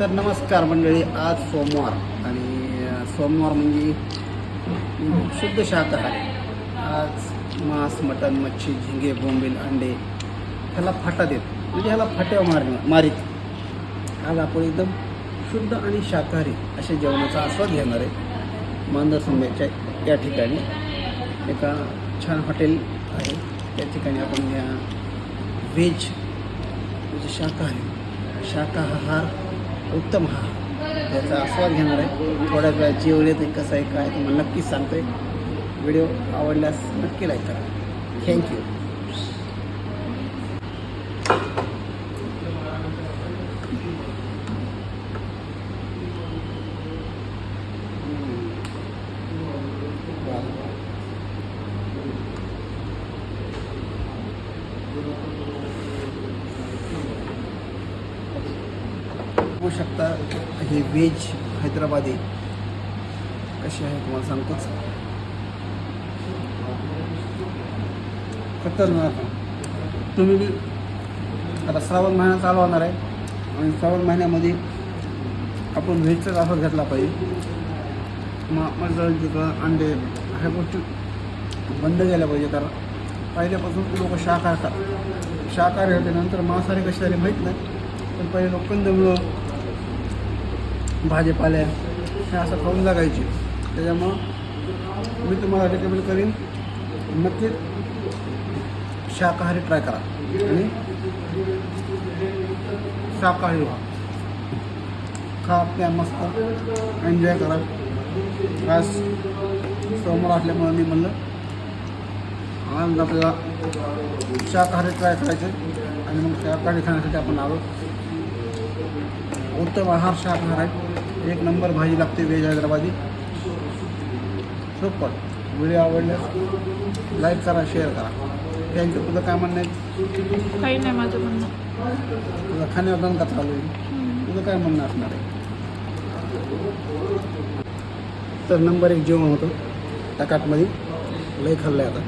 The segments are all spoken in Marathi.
तर नमस्कार मंडळी आज सोमवार आणि सोमवार म्हणजे शुद्ध शाकाहारी. आज मांस मटण मच्छी झिंगे बोंबील अंडे ह्याला फाटा देत. म्हणजे ह्याला फाट्या मार मारीत. आज आपण एकदम शुद्ध आणि शाकाहारी अशा जेवणाचा आस्वाद घेणार आहे. मांजर संध्याच्या या ठिकाणी एका छान हॉटेल आहे. त्या ठिकाणी आपण या व्हेज म्हणजे शाकाहारी शाकाहार उत्तम. हा याचा आस्वाद घेणार आहे. थोड्या वेळात जेवण येते कसं आहे काय तुम्हाला नक्कीच सांगतोय व्हिडिओ आवडल्यास नक्की लाईक करा. थँक्यू बघू शकता हे व्हेज हैदराबादी कशी आहे तुम्हाला सांगतोच. खतरनाक तुम्ही बी आता श्रावण महिना चालू होणार आहे आणि श्रावण महिन्यामध्ये आपण व्हेजचाच ऑफर घेतला पाहिजे. मग मटण चिकन अंडे ह्या गोष्टी बंद केल्या पाहिजे कारण पहिल्यापासून लोक शाकाहार खा शाकाहारी होते नंतर मांसाहारी कशी झाली माहीत नाही. पण पहिले लोक कंदमुळं भाजीपाल्या हे असं खाऊन लागायचे. त्याच्यामुळं मी तुम्हाला रेकमेंड करीन नक्कीच शाकाहारी ट्राय करा. आणि शाकाहारी व्हा. खा प्या मस्त. एन्जॉय करा. आज सोमवार असल्यामुळं मी म्हणलं आज आपल्याला शाकाहारी ट्राय करायचे आणि मग शाकाहारी खाण्यासाठी आपण आलो. उत्तम आहार शाकाहार आहे एक नंबर भाजी लागते व्हेज हैदराबादी. सुपर व्हिडिओ आवडल्यास लाईक करा शेअर करा. थँक्यू तुझं काय म्हणणं आहे? काही नाही माझं म्हणणं. तुझं खाण्यावर दणका चालू आहे. तुझं काय म्हणणं असणार आहे? तर नंबर एक जेवण होतं. टकाटमध्ये. लय खाल्लं आहे आता.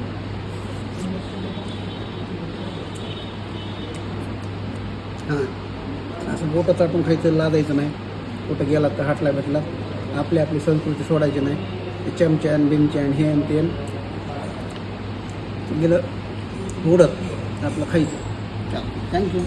हां. असं बोटं चाटून खायचं लादायचं नाही. कुठं गेला तर हाटला भेटला. आपली आपली संस्कृती सोडायची नाही. ते चमच्यान बिमच्यान हे आणि ते गेलं उडत. आपलं खायचं. थँक्यू